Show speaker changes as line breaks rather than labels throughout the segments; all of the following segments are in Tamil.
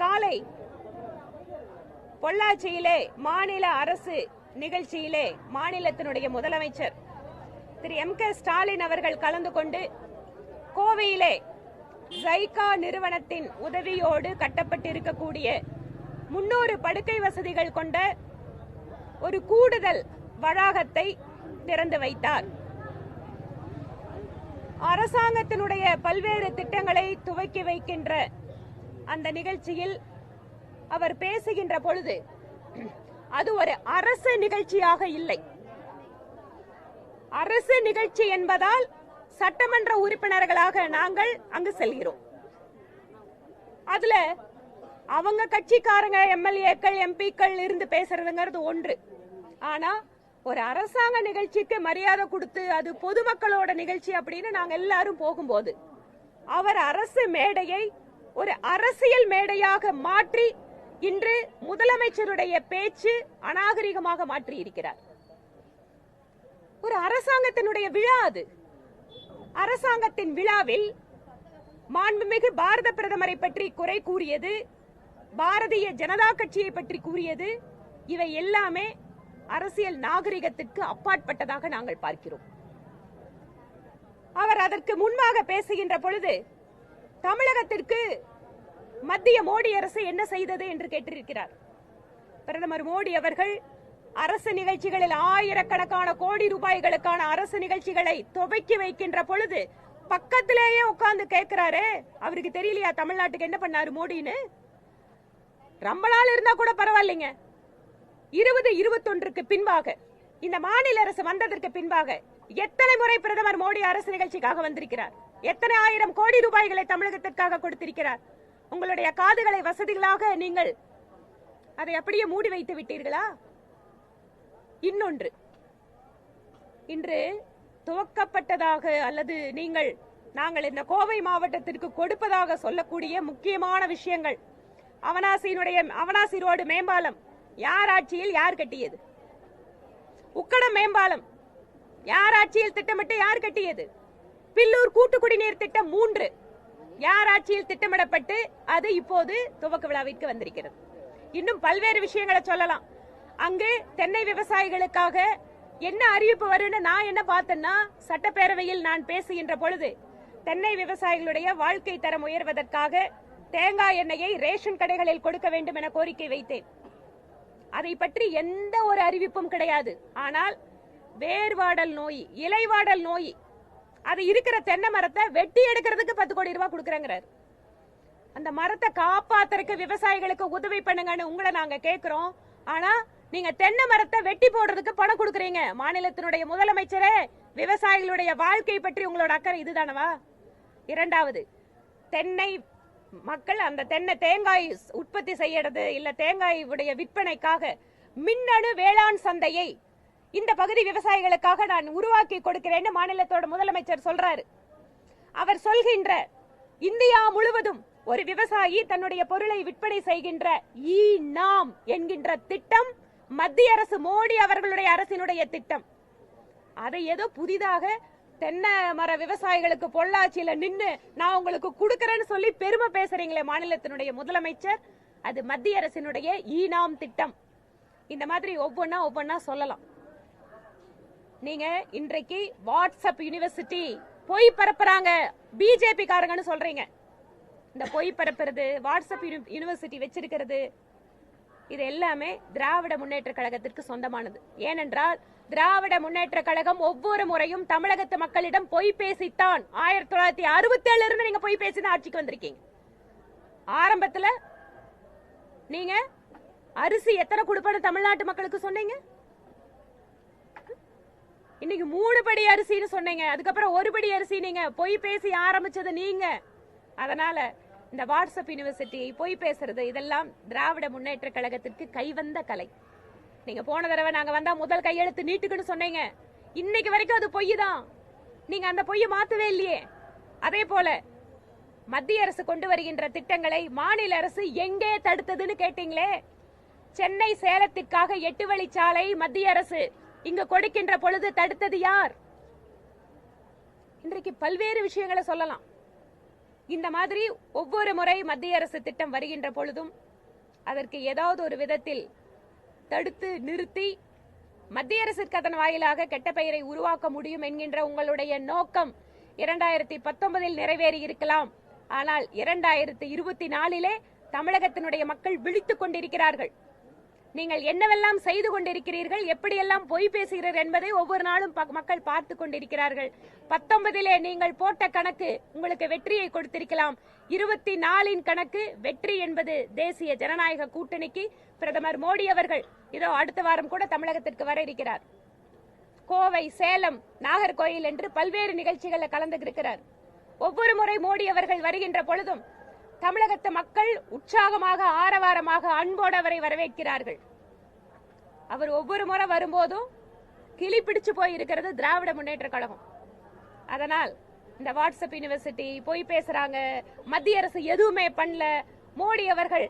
காலை பொள்ளாச்சியிலே மாநில அரசு நிகழ்ச்சியிலே மாநிலத்தினுடைய முதலமைச்சர் திரு எம் கே ஸ்டாலின் அவர்கள் கலந்து கொண்டு கோவையிலே ஜைகா நிறுவனத்தின் உதவியோடு கட்டப்பட்டிருக்கக்கூடிய முன்னூறு படுக்கை வசதிகள் கொண்ட ஒரு கூடுதல் வளாகத்தை திறந்து வைத்தார். அரசாங்கத்தினுடைய பல்வேறு திட்டங்களை துவக்கி வைக்கின்ற அந்த நிகழ்ச்சியில் அவர் பேசுகின்ற பொழுது அது ஒரு அரசு நிகழ்ச்சியாக இல்லை. அரசு நிகழ்ச்சி என்பதால் சட்டமன்ற உறுப்பினர்களாக நாங்கள் அங்கு செல்கிறோம். அதுல அவங்க கட்சிக்காரங்க எம்எல்ஏக்கள் எம்பிக்கள் இருந்து பேசுறதுங்கிறது ஒன்று. ஆனா ஒரு அரசாங்க நிகழ்ச்சிக்கு மரியாதை கொடுத்து அது பொதுமக்களோட நிகழ்ச்சி அப்படின்னு நாங்க எல்லாரும் போகும்போது அவர் அரசு மேடையை ஒரு அரசியல் மேடையாக மாற்றி இன்று முதலமைச்சருடைய பேச்சு அநாகரிகமாக மாற்றி இருக்கிறார் ஒரு அரசாங்கத்தினுடைய விழா அது. அரசாங்கத்தின் விழாவில் மாண்புமிகு பாரத பிரதமரை பற்றி குறை கூறியது பாரதிய ஜனதா கட்சியை பற்றி கூறியது இவை எல்லாமே அரசியல் நாகரிகத்திற்கு அப்பாற்பட்டதாக நாங்கள் பார்க்கிறோம். அவர் அதற்கு முன்பாக பேசுகின்ற பொழுது தமிழகத்திற்கு மத்திய மோடி அரசு என்ன செய்தது என்று கேட்டிருக்கிறார். பிரதமர் மோடி அவர்கள் அரசு நிகழ்ச்சிகளில் ஆயிரக்கணக்கான கோடி ரூபாய்களுக்கான அரசு நிகழ்ச்சிகளை துவக்கி வைக்கின்ற பொழுது பக்கத்திலேயே உட்கார்ந்து கேட்கிறாரு. அவருக்கு தெரியலையா தமிழ்நாட்டுக்கு என்ன பண்ணாரு மோடின்னு? ரொம்ப நாள் இருந்தா கூட பரவாயில்லைங்க. இருபது இருபத்தொன்றுக்கு பின்பாக இந்த மாநில அரசு வந்ததற்கு பின்பாக எத்தனை முறை பிரதமர் மோடி அரசு நிகழ்ச்சிக்காக வந்திருக்கிறார்? எத்தனை ஆயிரம் கோடி ரூபாய்களை தமிழகத்திற்காக கொடுத்திருக்கிறார்? உங்களுடைய காதுகளை வசதிகளாக நீங்கள் அதை அப்படியே மூடி வைத்து விட்டீர்களா? இன்னொன்று இன்று துவக்கப்பட்டதாக அல்லது நீங்கள் நாங்கள் இந்த கோவை மாவட்டத்திற்கு கொடுப்பதாக சொல்லக்கூடிய முக்கியமான விஷயங்கள். அவனாசியினுடைய அவனாசி ரோடு மேம்பாலம் யார் ஆட்சியில் யார் கட்டியது? உக்கடம் மேம்பாலம் யார் ஆட்சியில் திட்டமிட்டு யார் கட்டியது? பில்லூர் கூட்டு குடிநீர் திட்டம் மூன்று. யார் ஆட்சியில் திட்டமிடப்பட்டு அது இப்போது துவக்க விழாவிற்கு வந்திருக்கிறது. இன்னும் பல்வேறு விஷயங்களை சொல்லலாம். அங்கு தென்னை விவசாயிகளுக்காக என்ன அறிவிப்பு வரும்னு நான் என்ன பார்த்தேன்னா சட்டப்பேரவையில் நான் பேசுகின்ற பொழுது தென்னை விவசாயிகளுடைய வாழ்க்கை தரம் உயர்வதற்காக தேங்காய் எண்ணெயை ரேஷன் கடைகளில் கொடுக்க வேண்டும் என கோரிக்கை வைத்தேன். அதை பற்றி எந்த ஒரு அறிவிப்பும் கிடையாது. ஆனால் வேர்வாடல் நோய் இலைவாடல் நோய் அது இருக்கிற தென்னை மரத்தை வெட்டி எடுக்கிறதுக்கு பத்து கோடி ரூபாய் கொடுக்குறேங்கிறார். அந்த மரத்தை காப்பாத்துறதுக்கு விவசாயிகளுக்கு உதவி பண்ணுங்கன்னு உங்களை நாங்க கேட்கிறோம் ஆனா நீங்க தென்னை மரத்தை வெட்டி போடுறதுக்கு பணம் கொடுக்குறீங்க. மாநிலத்தினுடைய முதலமைச்சரே விவசாயிகளுடைய வாழ்க்கை பற்றி உங்களோட அக்கறை இதுதானவா? இரண்டாவது தென்னை மக்கள் அந்த தென்னை தேங்காய் உற்பத்தி செய்யறது இல்ல தேங்காய் உடைய விற்பனைக்காக மின்னணு வேளாண் சந்தையை இந்த பகுதி விவசாயிகளுக்காக நான் உருவாக்கி கொடுக்கிறேன்னு மாநிலத்தோட முதலமைச்சர் சொல்றாரு. அவர் சொல்கின்ற இந்தியா முழுவதும் ஒரு விவசாயி தன்னுடைய பொருளை விற்பனை செய்கின்ற ஈ நாம் என்கின்ற திட்டம் மத்திய அரசு மோடி அவர்களுடைய அரசினுடைய திட்டம். அதை ஏதோ புதிதாக தென்னை மர விவசாயிகளுக்கு பொள்ளாச்சியில நின்று நான் உங்களுக்கு கொடுக்கறேன்னு சொல்லி பெருமை பேசுறீங்களே மாநிலத்தினுடைய முதலமைச்சர் அது மத்திய அரசினுடைய ஈனாம் திட்டம். இந்த மாதிரி ஒவ்வொன்னா ஒவ்வொன்னா சொல்லலாம். நீங்க இன்றைக்கு வாட்ஸ்அப் யூனிவர்சிட்டி பொய் பரப்புறாங்க. பிஜேபி காரங்கன்னு சொல்றீங்க. இந்த பொய் பரப்புறது வாட்ஸ்அப் யூனிவர்சிட்டி வச்சிருக்கிறது இது எல்லாமே திராவிட முன்னேற்ற கழகத்திற்கு சொந்தமானது. ஏனென்றால் திராவிட முன்னேற்ற கழகம் ஒவ்வொரு முறையும் தமிழகத்து மக்களிடம் பொய் பேசித்தான். ஆயிரத்தி தொள்ளாயிரத்தி அறுபத்தி ஏழுல இருந்து நீங்க பொய் பேசி தான் ஆட்சிக்கு வந்திருக்கீங்க. ஆரம்பத்துல நீங்க அரிசி எத்தனை கொடுப்பேன்னு தமிழ்நாட்டு மக்களுக்கு சொன்னீங்க? இன்னைக்கு மூணு படி அரிசின்னு சொன்னீங்க. அதுக்கப்புறம் ஒரு படி அரிசி நீங்க பொய் பேசி ஆரம்பிச்சது நீங்க. அதனால இந்த வாட்ஸ்அப் யூனிவர்சிட்டி பொய் பேசுறது இதெல்லாம் திராவிட முன்னேற்ற கழகத்திற்கு கைவந்த கலை. நீங்க போன தடவை நாங்க வந்தா முதல் கையெழுத்து நீட்டுக்குன்னு சொன்னீங்க. இன்னைக்கு வரைக்கும் அது பொய் தான். நீங்க அந்த பொய்யை மாத்தவே இல்லையே. அதே போல மத்திய அரசு கொண்டு வருகின்ற திட்டங்களை மாநில அரசு எங்கே தடுத்ததுன்னு கேட்டீங்களே? சென்னை சேலத்திற்காக எட்டு வழிச்சாலை மத்திய அரசு. இங்கு கொடுக்கின்ற பொழுது தடுத்தது யார்? இன்றைக்கு பல்வேறு விஷயங்களை சொல்லலாம். இந்த மாதிரி ஒவ்வொரு முறை மத்திய அரசு திட்டம் வருகின்ற பொழுதும் அதற்கு ஏதாவது ஒரு விதத்தில் தடுத்து நிறுத்தி மத்திய அரசிற்கு அதன் வாயிலாக கெட்ட பெயரை உருவாக்க முடியும் என்கின்ற உங்களுடைய நோக்கம் இரண்டாயிரத்தி பத்தொன்பதில் நிறைவேறி இருக்கலாம். ஆனால் இரண்டாயிரத்தி இருபத்தி நாலிலே தமிழகத்தினுடைய மக்கள் விழித்துக் கொண்டிருக்கிறார்கள். நீங்கள் என்னவெல்லாம் செய்து கொண்டிருக்கிறீர்கள் எப்படியெல்லாம் பொய் பேசுகிறீர்கள் என்பதை ஒவ்வொரு நாளும் ப- மக்கள் பார்த்து கொண்டிருக்கிறார்கள். பத்தொன்பதிலே நீங்கள் போட்ட கணக்கு உங்களுக்கு வெற்றியை கொடுத்திருக்கலாம். இருபத்தி நாலின் கணக்கு வெற்றி என்பது தேசிய ஜனநாயக கூட்டணிக்கு பிரதமர் மோடி அவர்கள் இதோ அடுத்த வாரம் கூட தமிழகத்திற்கு வர இருக்கிறார். கோவை சேலம் நாகர்கோயில் என்று பல்வேறு நிகழ்ச்சிகளில் கலந்துகிருக்கிறார். ஒவ்வொரு முறை மோடி அவர்கள் வருகின்ற பொழுதும் தமிழகத்து மக்கள் உற்சாகமாக ஆரவாரமாக அன்போடு அவரை வரவேற்கிறார்கள். அவர் ஒவ்வொரு முறை வரும்போதும் கிளி பிடிச்சு போய் இருக்கிறது திராவிட முன்னேற்ற கழகம். அதனால் இந்த வாட்ஸ்அப் யூனிவர்சிட்டி போய் பேசுறாங்க மத்திய அரசு எதுவுமே பண்ணல மோடி அவர்கள்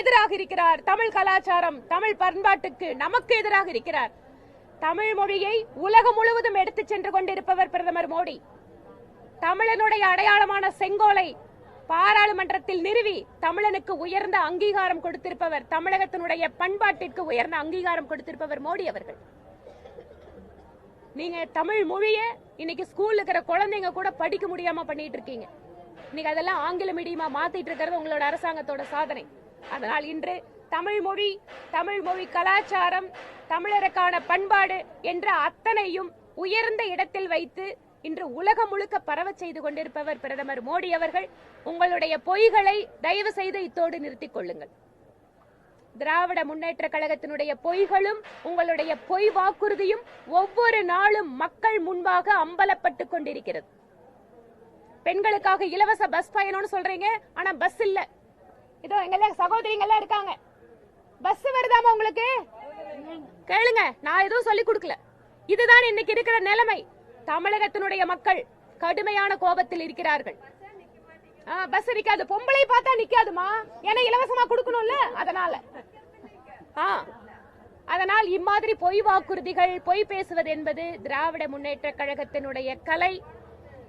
எதிராக இருக்கிறார் தமிழ் கலாச்சாரம் தமிழ் பண்பாட்டுக்கு நமக்கு எதிராக இருக்கிறார். தமிழ் மொழியை உலகம் முழுவதும் எடுத்து சென்று கொண்டிருப்பவர் பிரதமர் மோடி. தமிழனுடைய அடையாளமான செங்கோலை பாராளுமன்றத்தில் நிறுவி தமிழனுக்கு உயர்ந்த அங்கீகாரம் கொடுத்திருப்பவர் தமிழகத்தினுடைய பண்பாட்டிற்கு உயர்ந்த அங்கீகாரம் கொடுத்திருப்பவர் மோடி அவர்கள். நீங்க தமிழ் மொழிய இன்னைக்கு ஸ்கூல்ல இருக்கிற குழந்தைங்க கூட படிக்க முடியாம பண்ணிட்டு இருக்கீங்க இன்னைக்கு அதெல்லாம் ஆங்கில மீடியமா மாத்திட்டு இருக்கிறது உங்களோட அரசாங்கத்தோட சாதனை. அதனால் இன்று தமிழ் மொழி தமிழ் மொழி கலாச்சாரம் தமிழருக்கான பண்பாடு என்ற அத்தனையும் உயர்ந்த இடத்தில் வைத்து இன்று உலகம் முழுக்க பரவச் செய்து கொண்டிருப்பவர் பிரதமர் மோடி அவர்கள். உங்களுடைய பொய்களை தயவு செய்து இத்தோடு நிறுத்திக் கொள்ளுங்கள். திராவிட முன்னேற்ற கழகத்தினுடைய பொய்களும் உங்களுடைய பொய் வாக்குறுதியும் ஒவ்வொரு நாளும் மக்கள் முன்பாக அம்பலப்பட்டுக் கொண்டிருக்கிறது. பெண்களுக்காக இலவச பஸ் பயணம்னு சொல்றீங்க ஆனா பஸ் இல்ல. இதோ எங்க சகோதரிங்க இருக்காங்க. பஸ் வருதாமா உங்களுக்கு? கேளுங்க நான் எதுவும் சொல்லி கொடுக்கல. இதுதான் இன்னைக்கு இருக்கிற நிலைமை. தமிழகத்தினுடைய மக்கள் கடுமையான கோபத்தில் இருக்கிறார்கள். ஆ, பஸ் நிக்காது. பொம்பளை பார்த்தா நிக்காதுமா? ஏன்னா இலவசமா கொடுக்கணும்ல? அதனால. ஆ அதனால் இம்மாதிரி பொய் வாக்குறுதிகள் பொய் பேசுவது என்பது திராவிட முன்னேற்ற கழகத்தினுடைய கலை.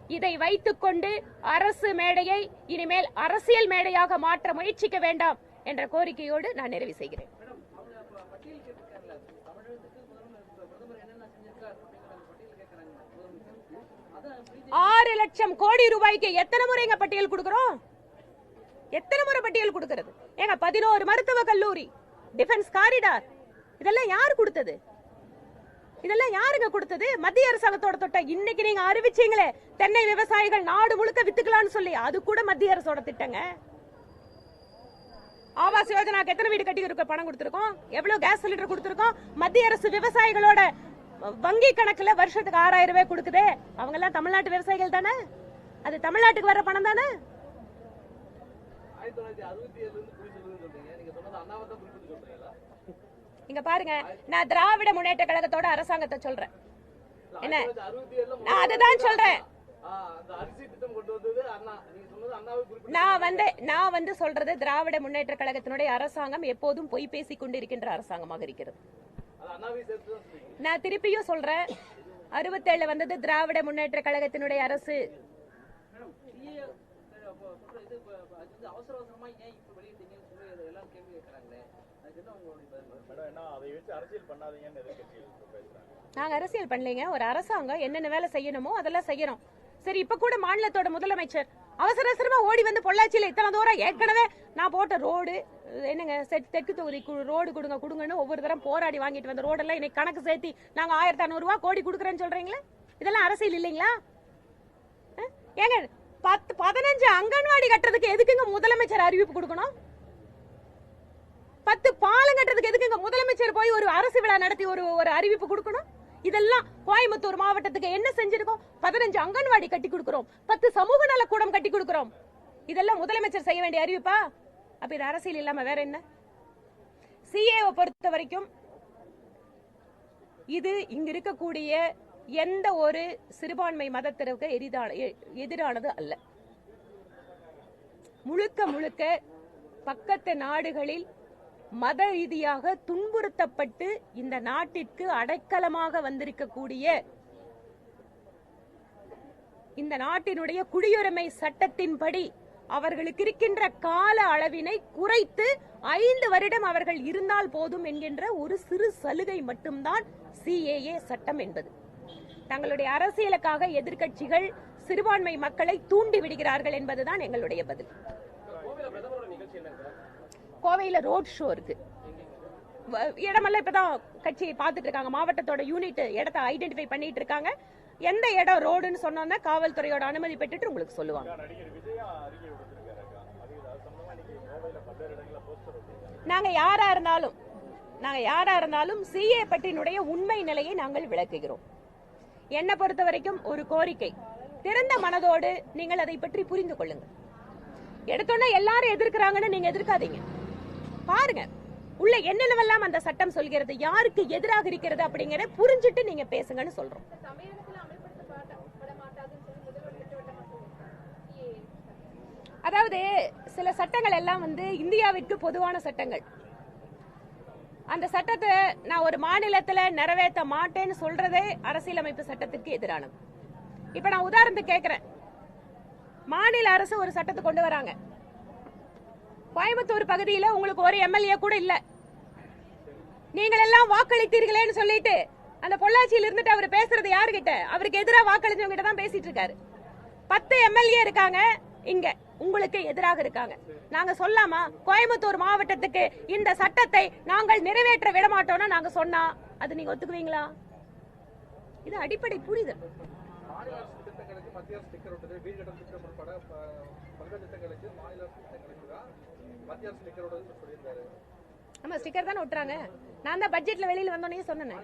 இதை வைத்துக்கொண்டு அரசு மேடையை இனிமேல் அரசியல் மேடையாக மாற்ற முயற்சிக்க வேண்டாம் என்ற கோரிக்கையோடு நான் நிறைவு செய்கிறேன். ஆறு லட்சம் கோடி ரூபாய்க்கு எத்தனை முறைங்க பட்டியல் கொடுக்கிறோம்? எத்தனை முறை பட்டியல் கொடுக்கறது? ஏங்க பதினோரு மருத்துவ கல்லூரி டிஃபென்ஸ் காரிடார் இதெல்லாம் யார் கொடுத்தது? இதெல்லாம் யாருங்க கொடுத்தது? மத்திய அரசாங்கத்தோட தொட்ட இன்னைக்கு நீங்க அறிவிச்சீங்களே தென்னை விவசாயிகள் நாடு முழுக்க வித்துக்கலாம்னு சொல்லி அது கூட மத்திய அரசோட திட்டங்க. ஆவாஸ் யோஜனாக்கு எத்தனை வீடு கட்டி இருக்க பணம் கொடுத்துருக்கோம்? எவ்வளவு கேஸ் சிலிண்டர் கொடுத்துருக்கோம்? மத்திய அரசு விவசாயிகளோட வங்கி கணக்குல வருஷத்துக்கு ஆறாயிரம் ரூபாய் கொடுக்குதே. அவங்க எல்லாம் தமிழ்நாட்டு விவசாயிகள் தானே? அது தமிழ்நாட்டுக்கு வர்ற பணம் தானே? இங்க பாருங்க நான் திராவிட முன்னேற்ற கழகத்தோட அரசாங்கத்தை சொல்றேன். என்ன? நான் அதுதான் சொல்றேன். நான் வந்து நான் வந்து சொல்றது திராவிட முன்னேற்ற கழகத்தினுடைய அரசாங்கம் எப்போதும் பொய் பேசிக் கொண்டிருக்கின்ற அரசாங்கமாக இருக்கிறது. நான் திருப்பியும் சொல்றேன். அறுபத்தேழு வந்தது திராவிட முன்னேற்ற கழகத்தினுடைய அரசு.
அரசியல்
நாங்க அரசியல் பண்ணலைங்க. ஒரு அரசாங்கம் என்னென்ன வேலை செய்யணுமோ அதெல்லாம் செய்யறோம். சரி இப்ப கூட மாநிலத்தோட முதலமைச்சர் அவசர அவசரமா ஓடி வந்து பொள்ளாச்சியில இத்தனை தூரம் ஏற்கனவே நான் போட்ட ரோடு என்னங்க தெற்கு தொகுதி ரோடு கொடுங்க கொடுங்கன்னு ஒவ்வொரு தரம் போராடி வாங்கிட்டு வந்த ரோடெல்லாம் இன்னைக்கு கணக்கு சேர்த்தி நாங்க ஆயிரத்தி அறநூறுவா கோடி கொடுக்குறேன்னு சொல்றீங்களா? இதெல்லாம் அரசியல் இல்லைங்களா? ஏங்க பத்து பதினஞ்சு அங்கன்வாடி கட்டுறதுக்கு எதுக்குங்க முதலமைச்சர் அறிவிப்பு கொடுக்கணும்? பத்து பாலம் கட்டுறதுக்கு எதுக்குங்க முதலமைச்சர் போய் ஒரு அரசு விழா நடத்தி ஒரு ஒரு அறிவிப்பு கொடுக்கணும்? இதெல்லாம் கோயம்புத்தூர் மாவட்டத்துக்கு என்ன செஞ்சிருக்கோம்? பதினஞ்சு அங்கன்வாடி கட்டி கொடுக்கிறோம். பத்து சமூக நல கூடம் கட்டி கொடுக்கிறோம். இதெல்லாம் முதலமைச்சர் செய்ய வேண்டிய அறிவிப்பா? அப்ப இது அரசியல் இல்லாம வேற என்ன? சிஏவை பொறுத்த வரைக்கும் இது இங்க இருக்கக்கூடிய எந்த ஒரு சிறுபான்மை மதத்திற்கு எரிதான எ- எதிரானது அல்ல. முழுக்க முழுக்க பக்கத்து நாடுகளில் மத ரீதியாக துன்புறுத்தப்பட்டு இந்த நாட்டிற்கு அடைக்கலமாக வந்திருக்கக்கூடிய இந்த நாட்டினுடைய குடியுரிமை சட்டத்தின்படி அவர்களுக்கு இருக்கின்ற கால அளவினை குறைத்து ஐந்து வருடம் அவர்கள் இருந்தால் போதும் என்கின்ற ஒரு சிறு சலுகை மட்டும்தான் சிஏஏ சட்டம் என்பது. தங்களுடைய அரசியலுக்காக எதிர்க்கட்சிகள் சிறுபான்மை மக்களை தூண்டி விடுகிறார்கள் என்பதுதான் எங்களுடைய பதில். கோவையில ரோட் ஷோ இருக்கு. வ- இடமெல்லாம் இப்பதான் கட்சியை பார்த்துட்டு இருக்காங்க. மாவட்டத்தோட யூனிட் இடத்த ஐடென்டிஃபை பண்ணிட்டு இருக்காங்க. எந்த இடம் ரோடுன்னு சொன்னோம்னா காவல்துறையோட அனுமதி பெற்றுட்டு உங்களுக்கு சொல்லுவாங்க. நாங்க யாரா இருந்தாலும் நாங்க யாரா இருந்தாலும் சிஏ பற்றினுடைய உண்மை நிலையை நாங்கள் விளக்குகிறோம். என்னை பொறுத்த வரைக்கும் ஒரு கோரிக்கை. திறந்த மனதோடு நீங்கள் அதை பற்றி புரிந்து கொள்ளுங்கள். எடுத்தோன்னே எல்லாரும் எதிர்க்கிறாங்கன்னு நீங்க எதிர்க்காதீங்க. பாருங்க உள்ள என்னென்னவெல்லாம் அந்த சட்டம் சொல்கிறது யாருக்கு எதிராக இருக்கிறது அப்படிங்கறத புரிஞ்சுட்டு நீங்க பேசுங்கன்னு சொல்றோம். அதாவது சில சட்டங்கள் எல்லாம் வந்து இந்தியாவிற்கு பொதுவான சட்டங்கள். அந்த சட்டத்தை நான் ஒரு மாநிலத்தில் நிறைவேற்ற மாட்டேன்னு சொல்றதே அரசியலமைப்பு சட்டத்திற்கு எதிரானது. இப்ப நான் உதாரணத்துக்கு கேட்கிறேன் மாநில அரசு ஒரு சட்டத்தை கொண்டு வராங்க. கோயம்புத்தூர் பகுதியில் உங்களுக்கு ஒரு எம்எல்ஏ கூட இல்லை. நீங்கள் எல்லாம் வாக்களித்தீர்களேன்னு சொல்லிட்டு அந்த பொள்ளாச்சியில் இருந்துட்டு அவர் பேசுறது யாருகிட்ட? அவருக்கு எதிராக வாக்களிச்சவங்க கிட்ட தான் பேசிட்டு இருக்காரு. பத்து எம்எல்ஏ இருக்காங்க இங்க. உங்களுக்கு எதிராக இருக்காங்க. நாங்க சொல்லாமா? கோயம்புத்தூர் மாவட்டத்துக்கு இந்த சட்டத்தை நாங்கள் நிறைவேற்ற விட மாட்டோம்னா நாங்க சொன்னா அது நீங்க ஒத்துக்குவீங்களா? இது அடிப்படை புரிதல்.
ஆமா ஸ்டிக்கர் தானே
ஒட்டுறாங்க. நான் தான் பட்ஜெட்ல வெளியில வந்தோடனே சொன்னேன்.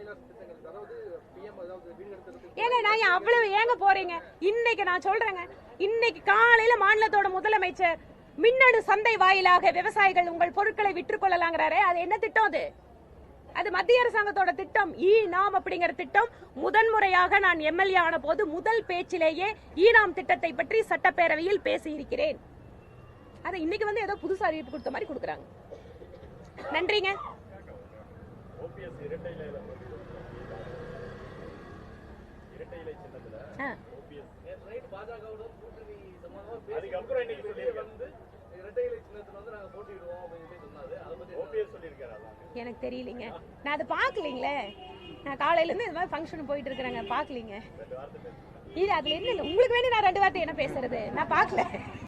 ஏங்க நான் ஏன் அவ்வளவு ஏங்க போறீங்க? இன்னைக்கு நான் சொல்றேங்க. இன்னைக்கு காலையில மாநிலத்தோட முதலமைச்சர் மின்னணு சந்தை வாயிலாக விவசாயிகள் உங்கள் பொருட்களை விற்றுக் கொள்ளலாங்கிறாரே. அது என்ன திட்டம் அது? அது மத்திய அரசாங்கத்தோட திட்டம். ஈ நாம் அப்படிங்கிற திட்டம். முதன்முறையாக நான் எம்எல்ஏ ஆன போது முதல் பேச்சிலேயே ஈ நாம் திட்டத்தை பற்றி சட்டப்பேரவையில் பேசியிருக்கிறேன். அதை இன்னைக்கு வந்து ஏதோ புதுசா அறிவிப்பு கொடுத்த மாதிரி கொடுக்குறாங்க. நன்றிங்க.
அதுக்கப்புறம் இன்னைக்கு சொல்லியிருக்காரு.
வந்து இரட்டை இலை சின்னத்துல வந்து நாங்க போட்டிடுவோம் அப்படின்னு சொல்லி சொன்னாரு. அதை பத்தி
ஓபிஎஸ் சொல்லியிருக்காரு அதான்.
எனக்கு தெரியலீங்க. நான் அதை பார்க்கலீங்களே? நான் காலையில இருந்து இது மாதிரி ஃபங்க்ஷன் போயிட்டு இருக்கிறேங்க. பார்க்கலீங்க. இது அதுல என்ன இல்லை? உங்களுக்கு வேண்டி நான் ரெண்டு வார்த்தை என்ன பேசுறது? நான் பார்க்கல.